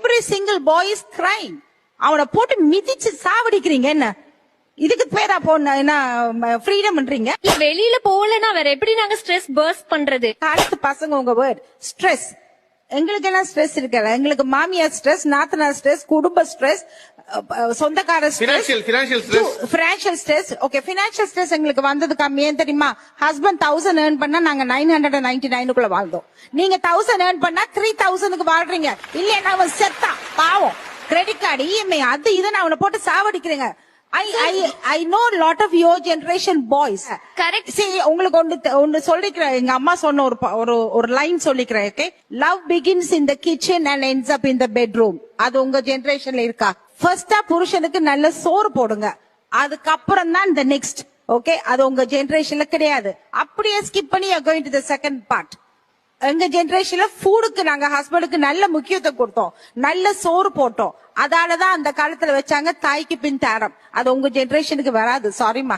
Every single boy is crime அவனை போட்டு மிதிச்சு சாவடிக்கிறீங்க என்ன? இதுக்கு பேரா போன என்ன ஃப்ரீடம்ன்றீங்க வெளியில போகலன்னா வேற எப்படி நாங்க ஸ்ட்ரெஸ் பர்ஸ்ட் பண்றது? காலத்து பசங்க உங்க வேர்ட் ஸ்ட்ரெஸ் எங்களுக்கு என்ன ஸ்ட்ரெஸ் இருக்கல. எங்களுக்கு மாமியார் ஸ்ட்ரெஸ் நாத்தனார் ஸ்ட்ரெஸ் குடும்ப ஸ்ட்ரெஸ் சொந்தக்கார Financial- financial stress. Financial stress okay financial stress எங்களுக்கு வந்தது கம்மி. ஏன் தெரியுமா? ஹஸ்பண்ட் தௌசண்ட் ஏர்ன் பண்ணா நாங்க நைன் ஹண்ட்ரட் நைன்டி நைனுக்குள்ள வாழ்ந்தோம். நீங்க தௌசண்ட் ஏர்ன் பண்ணா த்ரீ தௌசண்ட்க்கு வாழ்றீங்க. இல்லையா அவன் செத்தான் பாவம். கிரெடிட் கார்டு இஎம்ஐ அது இதை நான் அவனை போட்டு சாவடிக்கிறேங்க. I I I know lot of your generation boys Correct. சரி உங்களுக்கு ஒன்று ஒன்று சொல்லிக்கிறேன். எங்க அம்மா சொன்ன ஒரு ஒரு ஒரு லைன் சொல்லிக்கிறேன் okay love begins in the kitchen and ends up in the bedroom அது உங்க ஜெனரேஷன்ல இருக்கா? ஃபர்ஸ்டா புருஷனுக்கு நல்ல சோறு போடுங்க. அதுக்கப்புறம் தான் இந்த நெக்ஸ்ட் ஓகே அது உங்க ஜெனரேஷன்ல கிடையாது. அப்படியே ஸ்கிப் பண்ணி going to the second part எங்க ஜெனரேஷன்ல ஃபுடுக்கு நாங்க ஹஸ்பண்டுக்கு நல்ல முக்கியத்துவம் கொடுத்தோம். நல்ல சோறு போட்டோம். அதாலதான் அந்த காலத்துல வச்சாங்க தாய்க்கு பின் தாரம். அது உங்க ஜெனரேஷனுக்கு வராது. சாரிமா